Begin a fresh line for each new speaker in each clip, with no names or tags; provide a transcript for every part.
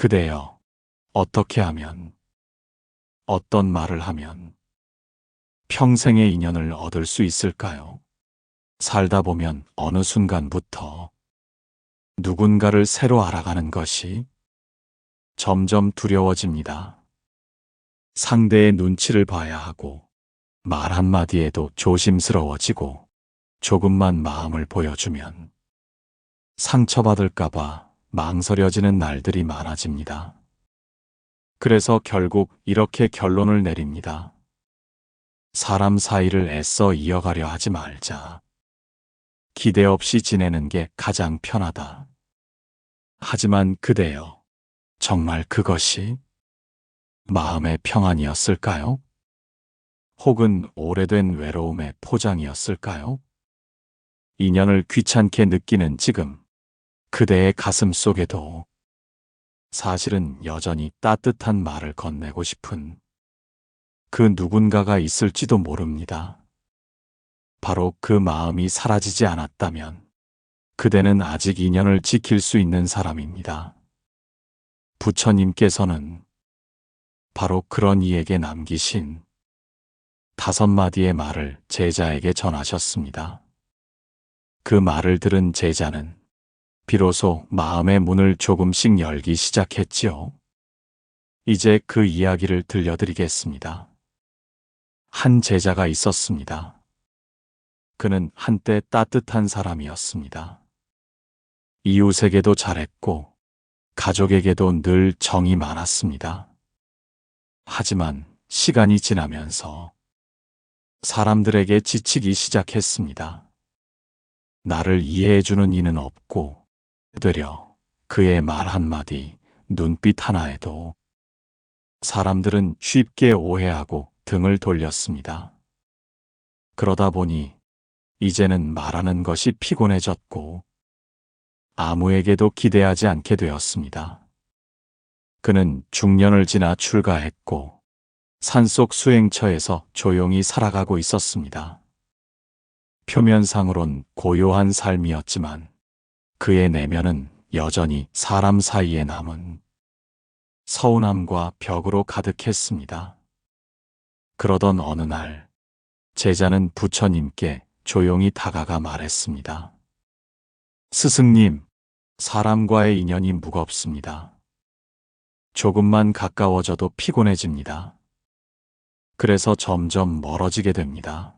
그대여, 어떻게 하면, 어떤 말을 하면 평생의 인연을 얻을 수 있을까요? 살다 보면 어느 순간부터 누군가를 새로 알아가는 것이 점점 두려워집니다. 상대의 눈치를 봐야 하고 말 한마디에도 조심스러워지고 조금만 마음을 보여주면 상처받을까봐 망설여지는 날들이 많아집니다. 그래서 결국 이렇게 결론을 내립니다. 사람 사이를 애써 이어가려 하지 말자. 기대 없이 지내는 게 가장 편하다. 하지만 그대여, 정말 그것이 마음의 평안이었을까요? 혹은 오래된 외로움의 포장이었을까요? 인연을 귀찮게 느끼는 지금, 그대의 가슴 속에도 사실은 여전히 따뜻한 말을 건네고 싶은 그 누군가가 있을지도 모릅니다. 바로 그 마음이 사라지지 않았다면 그대는 아직 인연을 지킬 수 있는 사람입니다. 부처님께서는 바로 그런 이에게 남기신 다섯 마디의 말을 제자에게 전하셨습니다. 그 말을 들은 제자는 비로소 마음의 문을 조금씩 열기 시작했지요. 이제 그 이야기를 들려드리겠습니다. 한 제자가 있었습니다. 그는 한때 따뜻한 사람이었습니다. 이웃에게도 잘했고, 가족에게도 늘 정이 많았습니다. 하지만 시간이 지나면서 사람들에게 지치기 시작했습니다. 나를 이해해주는 이는 없고, 되려 그의 말 한마디, 눈빛 하나에도 사람들은 쉽게 오해하고 등을 돌렸습니다. 그러다 보니 이제는 말하는 것이 피곤해졌고 아무에게도 기대하지 않게 되었습니다. 그는 중년을 지나 출가했고 산속 수행처에서 조용히 살아가고 있었습니다. 표면상으론 고요한 삶이었지만 그의 내면은 여전히 사람 사이에 남은 서운함과 벽으로 가득했습니다. 그러던 어느 날, 제자는 부처님께 조용히 다가가 말했습니다. 스승님, 사람과의 인연이 무겁습니다. 조금만 가까워져도 피곤해집니다. 그래서 점점 멀어지게 됩니다.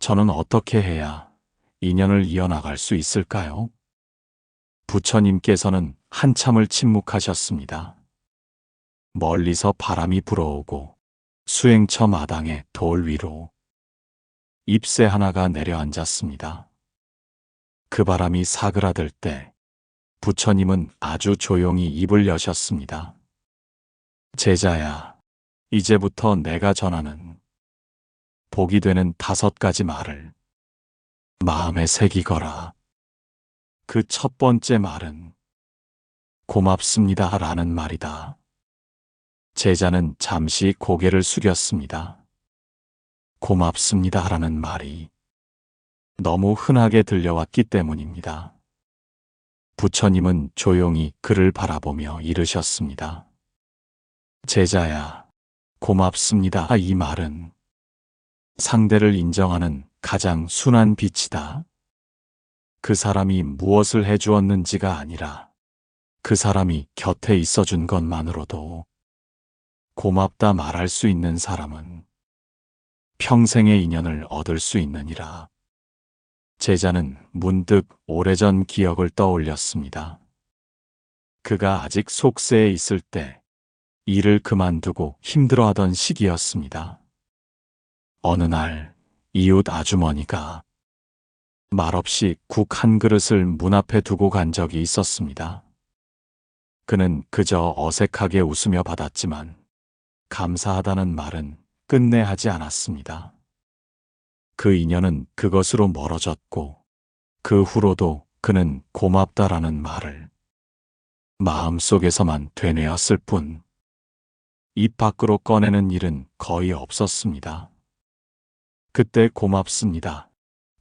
저는 어떻게 해야 인연을 이어나갈 수 있을까요? 부처님께서는 한참을 침묵하셨습니다. 멀리서 바람이 불어오고 수행처 마당에 돌 위로 잎새 하나가 내려앉았습니다. 그 바람이 사그라들 때 부처님은 아주 조용히 입을 여셨습니다. 제자야, 이제부터 내가 전하는 복이 되는 다섯 가지 말을 마음에 새기거라. 그 첫 번째 말은 고맙습니다 라는 말이다. 제자는 잠시 고개를 숙였습니다. 고맙습니다 라는 말이 너무 흔하게 들려왔기 때문입니다. 부처님은 조용히 그를 바라보며 이르셨습니다. 제자야, 고맙습니다. 이 말은 상대를 인정하는 가장 순한 빛이다. 그 사람이 무엇을 해주었는지가 아니라 그 사람이 곁에 있어준 것만으로도 고맙다 말할 수 있는 사람은 평생의 인연을 얻을 수 있느니라. 제자는 문득 오래전 기억을 떠올렸습니다. 그가 아직 속세에 있을 때 일을 그만두고 힘들어하던 시기였습니다. 어느 날 이웃 아주머니가 말없이 국 한 그릇을 문 앞에 두고 간 적이 있었습니다. 그는 그저 어색하게 웃으며 받았지만 감사하다는 말은 끝내 하지 않았습니다. 그 인연은 그것으로 멀어졌고 그 후로도 그는 고맙다라는 말을 마음속에서만 되뇌었을 뿐 입 밖으로 꺼내는 일은 거의 없었습니다. 그때 고맙습니다.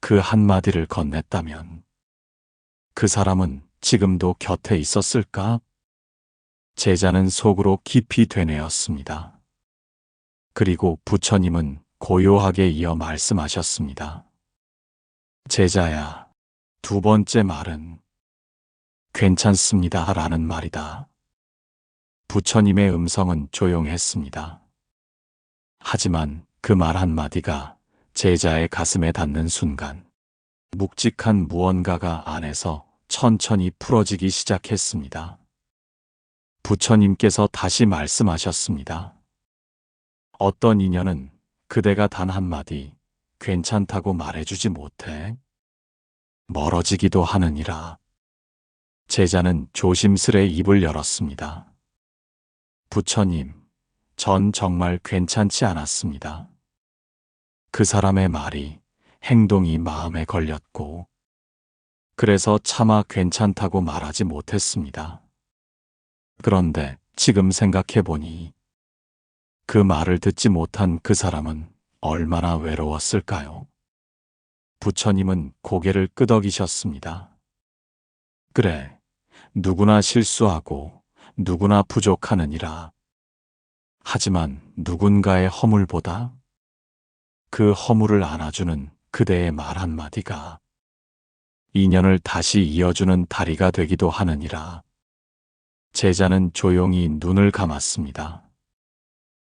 그 한마디를 건넸다면 그 사람은 지금도 곁에 있었을까? 제자는 속으로 깊이 되뇌었습니다. 그리고 부처님은 고요하게 이어 말씀하셨습니다. 제자야, 두 번째 말은 괜찮습니다 라는 말이다. 부처님의 음성은 조용했습니다. 하지만 그 말 한마디가 제자의 가슴에 닿는 순간 묵직한 무언가가 안에서 천천히 풀어지기 시작했습니다. 부처님께서 다시 말씀하셨습니다. 어떤 인연은 그대가 단 한마디 괜찮다고 말해주지 못해 멀어지기도 하느니라. 제자는 조심스레 입을 열었습니다. 부처님, 전 정말 괜찮지 않았습니다. 그 사람의 말이, 행동이 마음에 걸렸고, 그래서 차마 괜찮다고 말하지 못했습니다. 그런데 지금 생각해 보니, 그 말을 듣지 못한 그 사람은 얼마나 외로웠을까요? 부처님은 고개를 끄덕이셨습니다. 그래, 누구나 실수하고 누구나 부족하느니라. 하지만 누군가의 허물보다 그 허물을 안아주는 그대의 말 한마디가 인연을 다시 이어주는 다리가 되기도 하느니라. 제자는 조용히 눈을 감았습니다.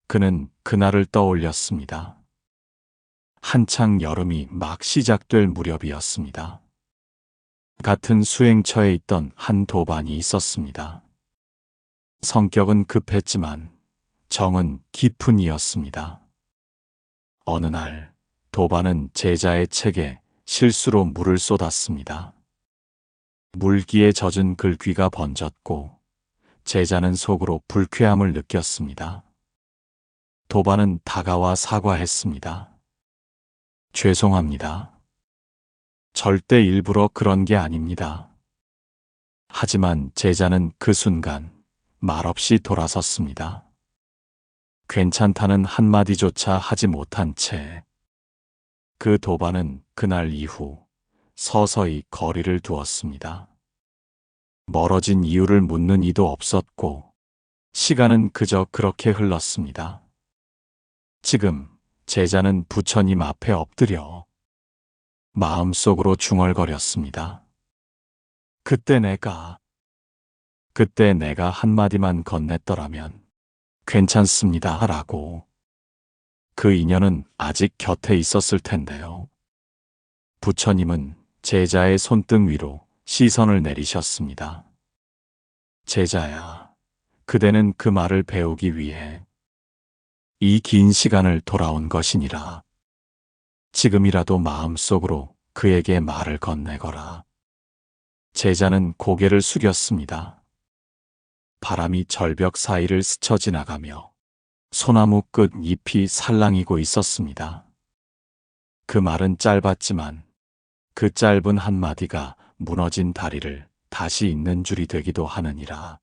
그는 그날을 떠올렸습니다. 한창 여름이 막 시작될 무렵이었습니다. 같은 수행처에 있던 한 도반이 있었습니다. 성격은 급했지만 정은 깊은 이였습니다. 어느 날 도반은 제자의 책에 실수로 물을 쏟았습니다. 물기에 젖은 글귀가 번졌고 제자는 속으로 불쾌함을 느꼈습니다. 도반은 다가와 사과했습니다. 죄송합니다. 절대 일부러 그런 게 아닙니다. 하지만 제자는 그 순간 말없이 돌아섰습니다. 괜찮다는 한마디조차 하지 못한 채 그 도반은 그날 이후 서서히 거리를 두었습니다. 멀어진 이유를 묻는 이도 없었고 시간은 그저 그렇게 흘렀습니다. 지금 제자는 부처님 앞에 엎드려 마음속으로 중얼거렸습니다. 그때 내가, 그때 내가 한마디만 건넸더라면 괜찮습니다. 라고. 그 인연은 아직 곁에 있었을 텐데요. 부처님은 제자의 손등 위로 시선을 내리셨습니다. 제자야, 그대는 그 말을 배우기 위해 이 긴 시간을 돌아온 것이니라. 지금이라도 마음속으로 그에게 말을 건네거라. 제자는 고개를 숙였습니다. 바람이 절벽 사이를 스쳐 지나가며 소나무 끝 잎이 살랑이고 있었습니다. 그 말은 짧았지만 그 짧은 한마디가 무너진 다리를 다시 잇는 줄이 되기도 하느니라.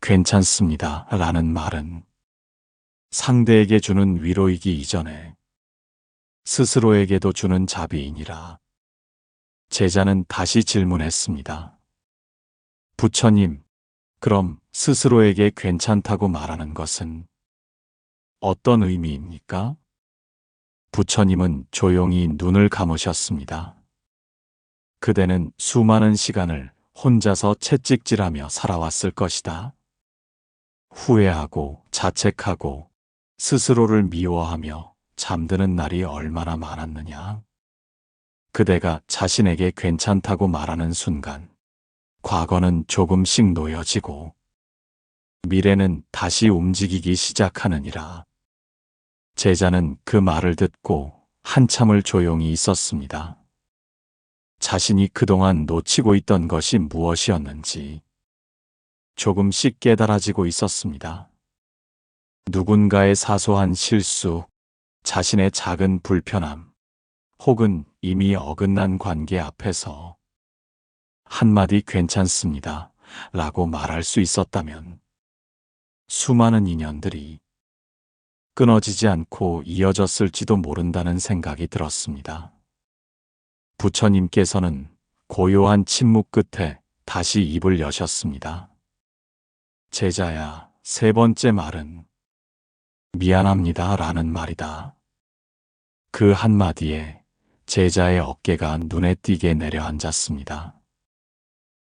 괜찮습니다. 라는 말은 상대에게 주는 위로이기 이전에 스스로에게도 주는 자비이니라. 제자는 다시 질문했습니다. 부처님, 그럼 스스로에게 괜찮다고 말하는 것은 어떤 의미입니까? 부처님은 조용히 눈을 감으셨습니다. 그대는 수많은 시간을 혼자서 채찍질하며 살아왔을 것이다. 후회하고 자책하고 스스로를 미워하며 잠드는 날이 얼마나 많았느냐. 그대가 자신에게 괜찮다고 말하는 순간, 과거는 조금씩 놓여지고, 미래는 다시 움직이기 시작하느니라. 제자는 그 말을 듣고 한참을 조용히 있었습니다. 자신이 그동안 놓치고 있던 것이 무엇이었는지 조금씩 깨달아지고 있었습니다. 누군가의 사소한 실수, 자신의 작은 불편함, 혹은 이미 어긋난 관계 앞에서 한마디 괜찮습니다. 라고 말할 수 있었다면 수많은 인연들이 끊어지지 않고 이어졌을지도 모른다는 생각이 들었습니다. 부처님께서는 고요한 침묵 끝에 다시 입을 여셨습니다. 제자야, 세 번째 말은 미안합니다 라는 말이다. 그 한마디에 제자의 어깨가 눈에 띄게 내려앉았습니다.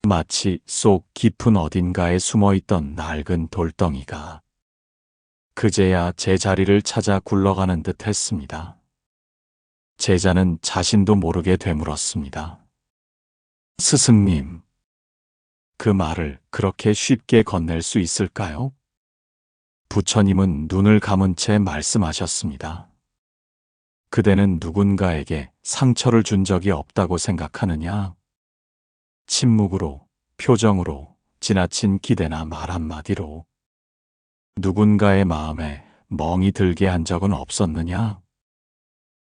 마치 속 깊은 어딘가에 숨어 있던 낡은 돌덩이가 그제야 제 자리를 찾아 굴러가는 듯 했습니다. 제자는 자신도 모르게 되물었습니다. 스승님, 그 말을 그렇게 쉽게 건넬 수 있을까요? 부처님은 눈을 감은 채 말씀하셨습니다. 그대는 누군가에게 상처를 준 적이 없다고 생각하느냐? 침묵으로, 표정으로, 지나친 기대나 말 한마디로 누군가의 마음에 멍이 들게 한 적은 없었느냐?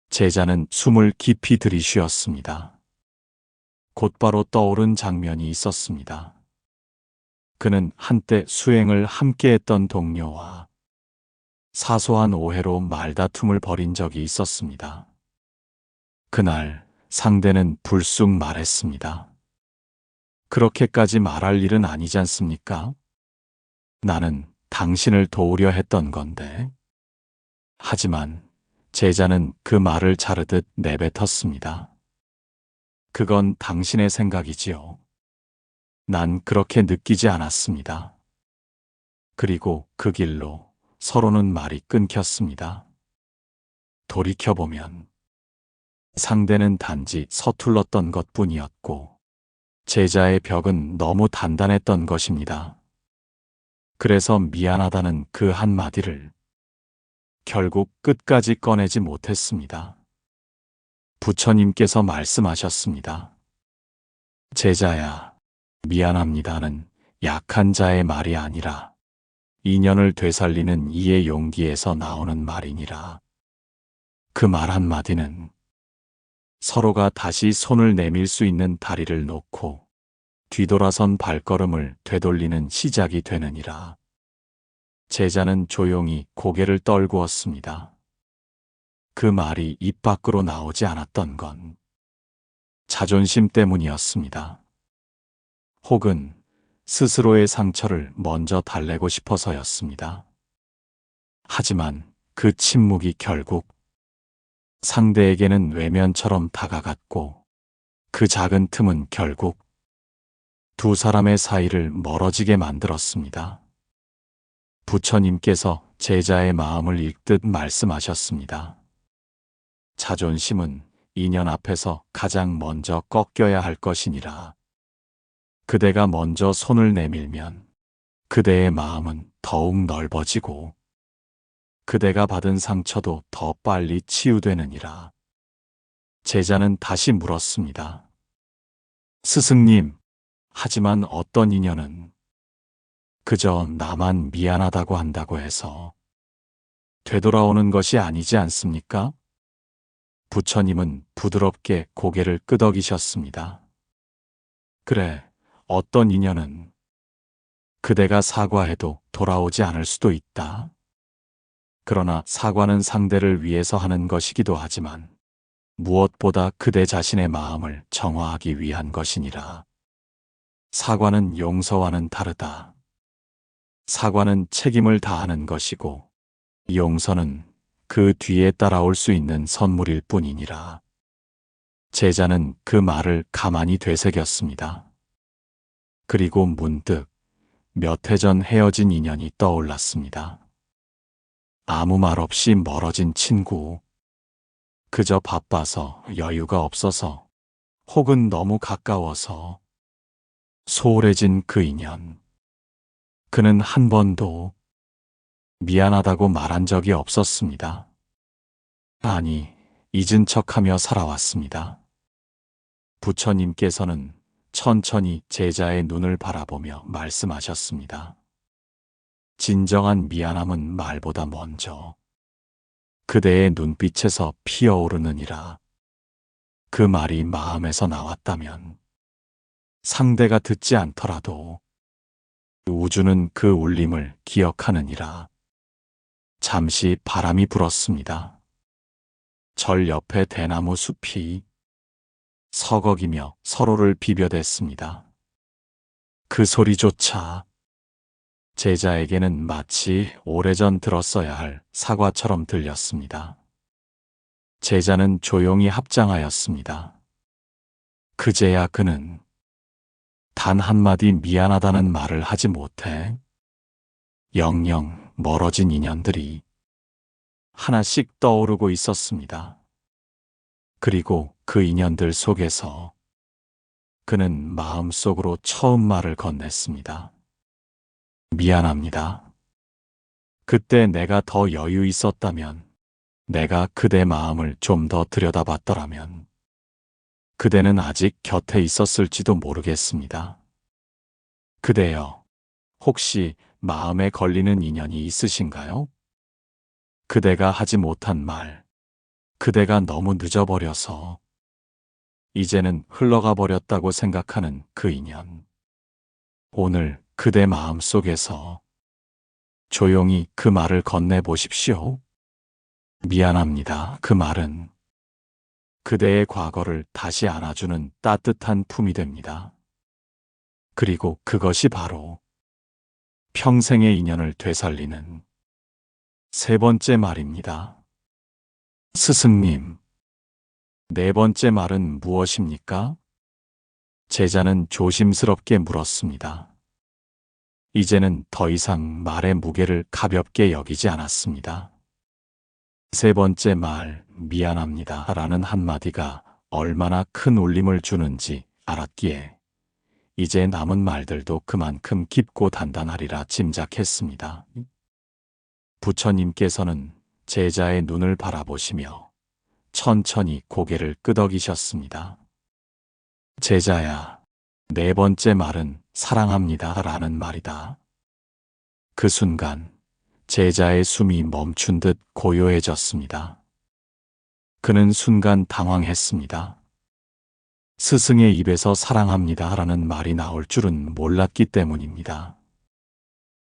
제자는 숨을 깊이 들이쉬었습니다. 곧바로 떠오른 장면이 있었습니다. 그는 한때 수행을 함께했던 동료와 사소한 오해로 말다툼을 벌인 적이 있었습니다. 그날 상대는 불쑥 말했습니다. 그렇게까지 말할 일은 아니지 않습니까? 나는 당신을 도우려 했던 건데. 하지만 제자는 그 말을 자르듯 내뱉었습니다. 그건 당신의 생각이지요. 난 그렇게 느끼지 않았습니다. 그리고 그 길로 서로는 말이 끊겼습니다. 돌이켜보면 상대는 단지 서툴렀던 것 뿐이었고 제자의 벽은 너무 단단했던 것입니다. 그래서 미안하다는 그 한마디를 결국 끝까지 꺼내지 못했습니다. 부처님께서 말씀하셨습니다. 제자야, 미안합니다는 약한 자의 말이 아니라 인연을 되살리는 이의 용기에서 나오는 말이니라. 그 말 한마디는 서로가 다시 손을 내밀 수 있는 다리를 놓고 뒤돌아선 발걸음을 되돌리는 시작이 되느니라. 제자는 조용히 고개를 떨구었습니다. 그 말이 입 밖으로 나오지 않았던 건 자존심 때문이었습니다. 혹은 스스로의 상처를 먼저 달래고 싶어서였습니다. 하지만 그 침묵이 결국 상대에게는 외면처럼 다가갔고 그 작은 틈은 결국 두 사람의 사이를 멀어지게 만들었습니다. 부처님께서 제자의 마음을 읽듯 말씀하셨습니다. 자존심은 인연 앞에서 가장 먼저 꺾여야 할 것이니라. 그대가 먼저 손을 내밀면 그대의 마음은 더욱 넓어지고 그대가 받은 상처도 더 빨리 치유되느니라. 제자는 다시 물었습니다. 스승님, 하지만 어떤 인연은 그저 나만 미안하다고 한다고 해서 되돌아오는 것이 아니지 않습니까? 부처님은 부드럽게 고개를 끄덕이셨습니다. 그래, 어떤 인연은 그대가 사과해도 돌아오지 않을 수도 있다. 그러나 사과는 상대를 위해서 하는 것이기도 하지만 무엇보다 그대 자신의 마음을 정화하기 위한 것이니라. 사과는 용서와는 다르다. 사과는 책임을 다하는 것이고 용서는 그 뒤에 따라올 수 있는 선물일 뿐이니라. 제자는 그 말을 가만히 되새겼습니다. 그리고 문득 몇 해 전 헤어진 인연이 떠올랐습니다. 아무 말 없이 멀어진 친구. 그저 바빠서 여유가 없어서 혹은 너무 가까워서 소홀해진 그 인연. 그는 한 번도 미안하다고 말한 적이 없었습니다. 아니, 잊은 척하며 살아왔습니다. 부처님께서는 천천히 제자의 눈을 바라보며 말씀하셨습니다. 진정한 미안함은 말보다 먼저 그대의 눈빛에서 피어오르느니라. 그 말이 마음에서 나왔다면 상대가 듣지 않더라도 우주는 그 울림을 기억하느니라. 잠시 바람이 불었습니다. 절 옆에 대나무 숲이 서걱이며 서로를 비벼댔습니다. 그 소리조차 제자에게는 마치 오래전 들었어야 할 사과처럼 들렸습니다. 제자는 조용히 합장하였습니다. 그제야 그는 단 한마디 미안하다는 말을 하지 못해 영영 멀어진 인연들이 하나씩 떠오르고 있었습니다. 그리고 그 인연들 속에서 그는 마음속으로 처음 말을 건넸습니다. 미안합니다. 그때 내가 더 여유 있었다면, 내가 그대 마음을 좀 더 들여다봤더라면, 그대는 아직 곁에 있었을지도 모르겠습니다. 그대여, 혹시 마음에 걸리는 인연이 있으신가요? 그대가 하지 못한 말, 그대가 너무 늦어버려서 이제는 흘러가 버렸다고 생각하는 그 인연. 오늘 그대 마음 속에서 조용히 그 말을 건네보십시오. 미안합니다. 그 말은 그대의 과거를 다시 안아주는 따뜻한 품이 됩니다. 그리고 그것이 바로 평생의 인연을 되살리는 세 번째 말입니다. 스승님, 네 번째 말은 무엇입니까? 제자는 조심스럽게 물었습니다. 이제는 더 이상 말의 무게를 가볍게 여기지 않았습니다. 세 번째 말, 미안합니다. 라는 한마디가 얼마나 큰 울림을 주는지 알았기에 이제 남은 말들도 그만큼 깊고 단단하리라 짐작했습니다. 부처님께서는 제자의 눈을 바라보시며 천천히 고개를 끄덕이셨습니다. 제자야, 네 번째 말은 사랑합니다 라는 말이다. 그 순간 제자의 숨이 멈춘 듯 고요해졌습니다. 그는 순간 당황했습니다. 스승의 입에서 사랑합니다 라는 말이 나올 줄은 몰랐기 때문입니다.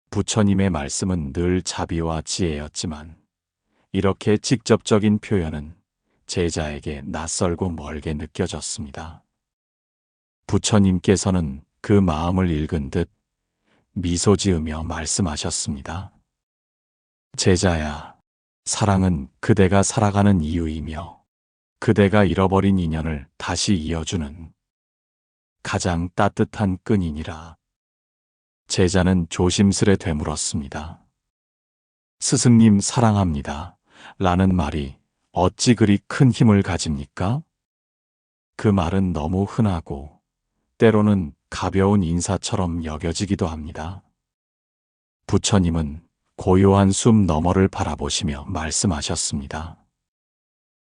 부처님의 말씀은 늘 자비와 지혜였지만 이렇게 직접적인 표현은 제자에게 낯설고 멀게 느껴졌습니다. 부처님께서는 그 마음을 읽은 듯 미소 지으며 말씀하셨습니다. 제자야, 사랑은 그대가 살아가는 이유이며 그대가 잃어버린 인연을 다시 이어주는 가장 따뜻한 끈이니라. 제자는 조심스레 되물었습니다. 스승님 사랑합니다. 라는 말이 어찌 그리 큰 힘을 가집니까? 그 말은 너무 흔하고 때로는 가벼운 인사처럼 여겨지기도 합니다. 부처님은 고요한 숨 너머를 바라보시며 말씀하셨습니다.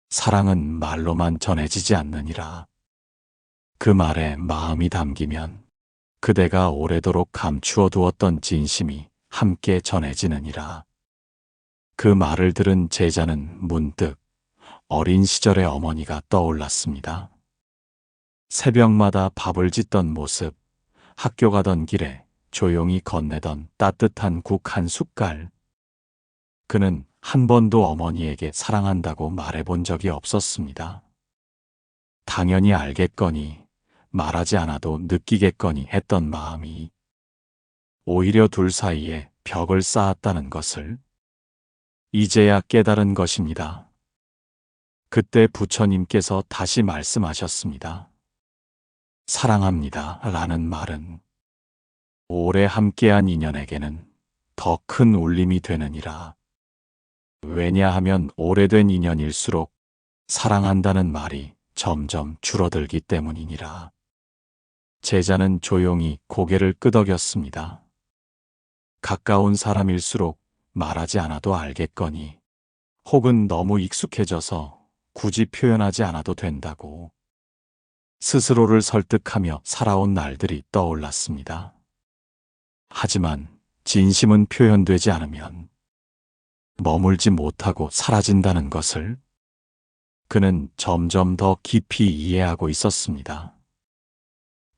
사랑은 말로만 전해지지 않느니라. 그 말에 마음이 담기면 그대가 오래도록 감추어 두었던 진심이 함께 전해지느니라. 그 말을 들은 제자는 문득 어린 시절의 어머니가 떠올랐습니다. 새벽마다 밥을 짓던 모습, 학교 가던 길에 조용히 건네던 따뜻한 국 한 숟갈. 그는 한 번도 어머니에게 사랑한다고 말해본 적이 없었습니다. 당연히 알겠거니, 말하지 않아도 느끼겠거니 했던 마음이 오히려 둘 사이에 벽을 쌓았다는 것을 이제야 깨달은 것입니다. 그때 부처님께서 다시 말씀하셨습니다. 사랑합니다. 라는 말은 오래 함께한 인연에게는 더 큰 울림이 되느니라. 왜냐하면 오래된 인연일수록 사랑한다는 말이 점점 줄어들기 때문이니라. 제자는 조용히 고개를 끄덕였습니다. 가까운 사람일수록 말하지 않아도 알겠거니, 혹은 너무 익숙해져서 굳이 표현하지 않아도 된다고 스스로를 설득하며 살아온 날들이 떠올랐습니다. 하지만 진심은 표현되지 않으면 머물지 못하고 사라진다는 것을 그는 점점 더 깊이 이해하고 있었습니다.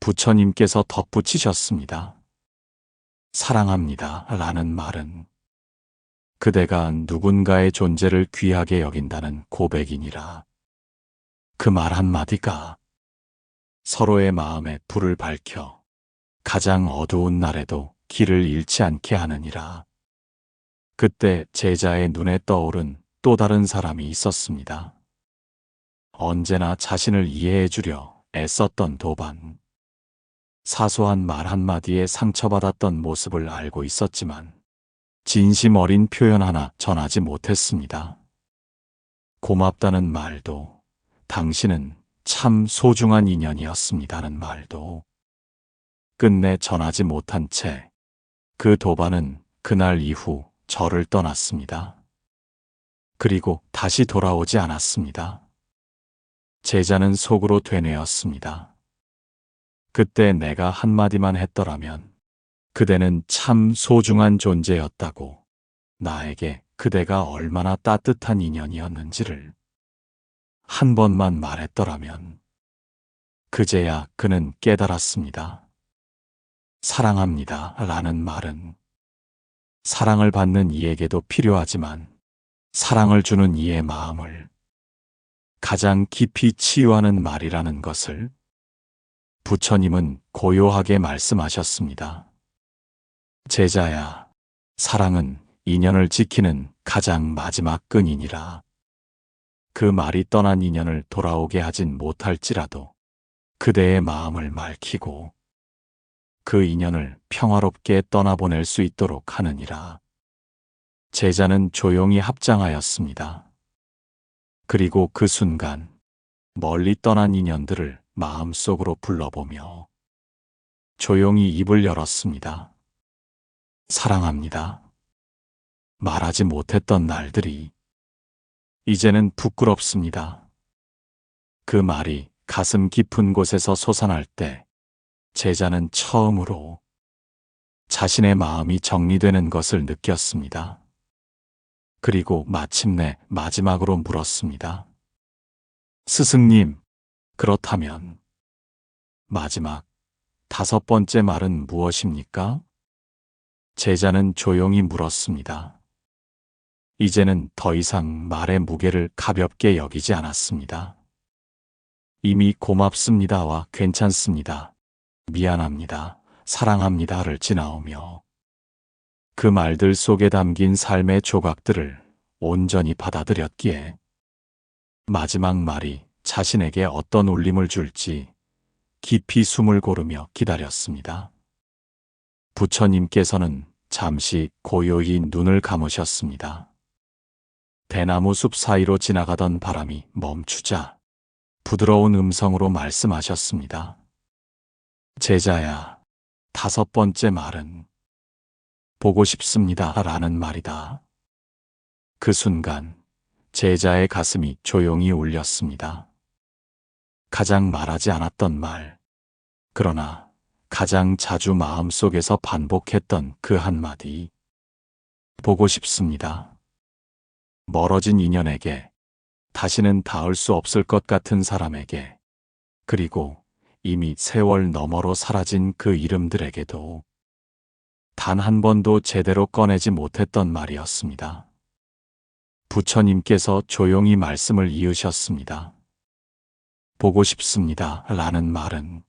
부처님께서 덧붙이셨습니다. 사랑합니다. 라는 말은 그대가 누군가의 존재를 귀하게 여긴다는 고백이니라. 그 말 한마디가 서로의 마음에 불을 밝혀 가장 어두운 날에도 길을 잃지 않게 하느니라. 그때 제자의 눈에 떠오른 또 다른 사람이 있었습니다. 언제나 자신을 이해해 주려 애썼던 도반. 사소한 말 한마디에 상처받았던 모습을 알고 있었지만 진심 어린 표현 하나 전하지 못했습니다. 고맙다는 말도 당신은 참 소중한 인연이었습니다는 말도 끝내 전하지 못한 채 그 도반은 그날 이후 저를 떠났습니다. 그리고 다시 돌아오지 않았습니다. 제자는 속으로 되뇌었습니다. 그때 내가 한마디만 했더라면 그대는 참 소중한 존재였다고 나에게 그대가 얼마나 따뜻한 인연이었는지를 한 번만 말했더라면 그제야 그는 깨달았습니다. 사랑합니다. 라는 말은 사랑을 받는 이에게도 필요하지만 사랑을 주는 이의 마음을 가장 깊이 치유하는 말이라는 것을 부처님은 고요하게 말씀하셨습니다. 제자야, 사랑은 인연을 지키는 가장 마지막 끈이니라. 그 말이 떠난 인연을 돌아오게 하진 못할지라도 그대의 마음을 맑히고 그 인연을 평화롭게 떠나보낼 수 있도록 하느니라. 제자는 조용히 합장하였습니다. 그리고 그 순간 멀리 떠난 인연들을 마음속으로 불러보며 조용히 입을 열었습니다. 사랑합니다. 말하지 못했던 날들이 이제는 부끄럽습니다. 그 말이 가슴 깊은 곳에서 솟아날 때 제자는 처음으로 자신의 마음이 정리되는 것을 느꼈습니다. 그리고 마침내 마지막으로 물었습니다. 스승님, 그렇다면 마지막 다섯 번째 말은 무엇입니까? 제자는 조용히 물었습니다. 이제는 더 이상 말의 무게를 가볍게 여기지 않았습니다. 이미 고맙습니다와 괜찮습니다. 미안합니다. 사랑합니다를 지나오며 그 말들 속에 담긴 삶의 조각들을 온전히 받아들였기에 마지막 말이 자신에게 어떤 울림을 줄지 깊이 숨을 고르며 기다렸습니다. 부처님께서는 잠시 고요히 눈을 감으셨습니다. 대나무 숲 사이로 지나가던 바람이 멈추자 부드러운 음성으로 말씀하셨습니다. 제자야, 다섯 번째 말은 보고 싶습니다 라는 말이다. 그 순간 제자의 가슴이 조용히 울렸습니다. 가장 말하지 않았던 말, 그러나 가장 자주 마음속에서 반복했던 그 한마디. 보고 싶습니다. 멀어진 인연에게, 다시는 닿을 수 없을 것 같은 사람에게, 그리고 이미 세월 너머로 사라진 그 이름들에게도 단 한 번도 제대로 꺼내지 못했던 말이었습니다. 부처님께서 조용히 말씀을 이으셨습니다. 보고 싶습니다. 라는 말은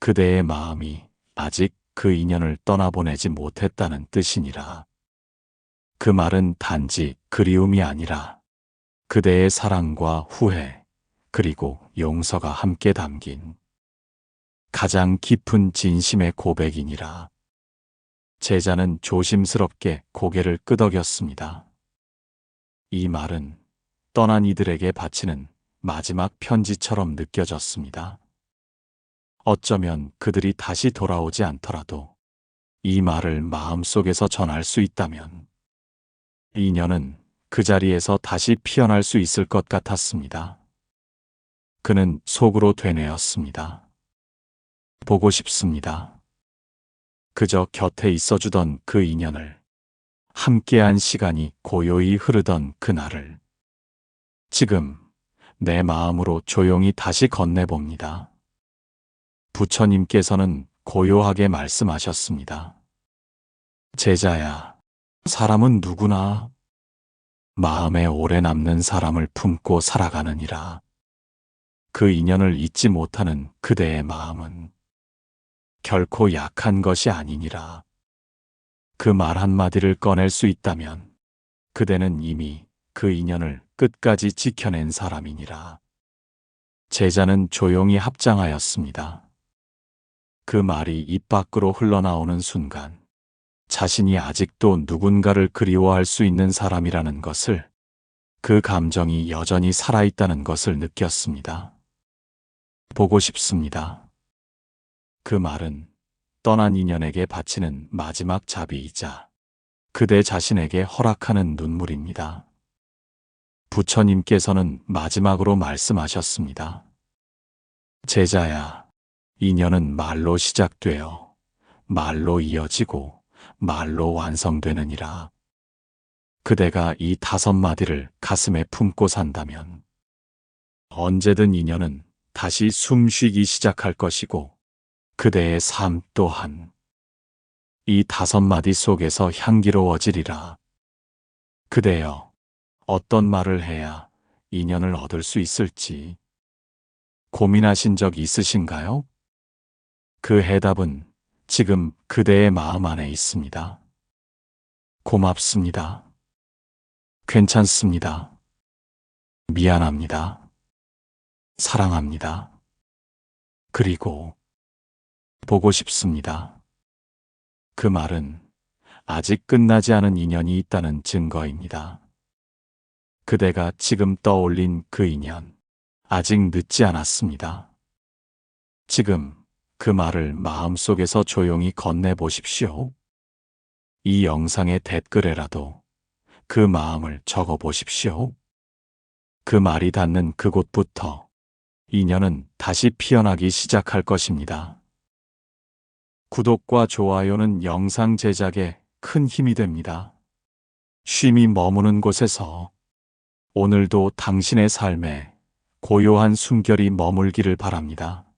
그대의 마음이 아직 그 인연을 떠나보내지 못했다는 뜻이니라. 그 말은 단지 그리움이 아니라 그대의 사랑과 후회, 그리고 용서가 함께 담긴 가장 깊은 진심의 고백이니라. 제자는 조심스럽게 고개를 끄덕였습니다. 이 말은 떠난 이들에게 바치는 마지막 편지처럼 느껴졌습니다. 어쩌면 그들이 다시 돌아오지 않더라도 이 말을 마음속에서 전할 수 있다면 인연은 그 자리에서 다시 피어날 수 있을 것 같았습니다. 그는 속으로 되뇌었습니다. 보고 싶습니다. 그저 곁에 있어주던 그 인연을 함께한 시간이 고요히 흐르던 그날을 지금 내 마음으로 조용히 다시 건네봅니다. 부처님께서는 고요하게 말씀하셨습니다. 제자야, 사람은 누구나 마음에 오래 남는 사람을 품고 살아가느니라. 그 인연을 잊지 못하는 그대의 마음은 결코 약한 것이 아니니라. 그 말 한마디를 꺼낼 수 있다면 그대는 이미 그 인연을 끝까지 지켜낸 사람이니라. 제자는 조용히 합장하였습니다. 그 말이 입 밖으로 흘러나오는 순간 자신이 아직도 누군가를 그리워할 수 있는 사람이라는 것을 그 감정이 여전히 살아있다는 것을 느꼈습니다. 보고 싶습니다. 그 말은 떠난 인연에게 바치는 마지막 자비이자 그대 자신에게 허락하는 눈물입니다. 부처님께서는 마지막으로 말씀하셨습니다. 제자야, 인연은 말로 시작되어 말로 이어지고 말로 완성되느니라. 그대가 이 다섯 마디를 가슴에 품고 산다면 언제든 인연은 다시 숨쉬기 시작할 것이고 그대의 삶 또한 이 다섯 마디 속에서 향기로워지리라. 그대여, 어떤 말을 해야 인연을 얻을 수 있을지 고민하신 적 있으신가요? 그 해답은 지금 그대의 마음 안에 있습니다. 고맙습니다. 괜찮습니다. 미안합니다. 사랑합니다. 그리고 보고 싶습니다. 그 말은 아직 끝나지 않은 인연이 있다는 증거입니다. 그대가 지금 떠올린 그 인연, 아직 늦지 않았습니다. 지금 그 말을 마음속에서 조용히 건네보십시오. 이 영상의 댓글에라도 그 마음을 적어 보십시오. 그 말이 닿는 그곳부터 인연은 다시 피어나기 시작할 것입니다. 구독과 좋아요는 영상 제작에 큰 힘이 됩니다. 쉼이 머무는 곳에서 오늘도 당신의 삶에 고요한 숨결이 머물기를 바랍니다.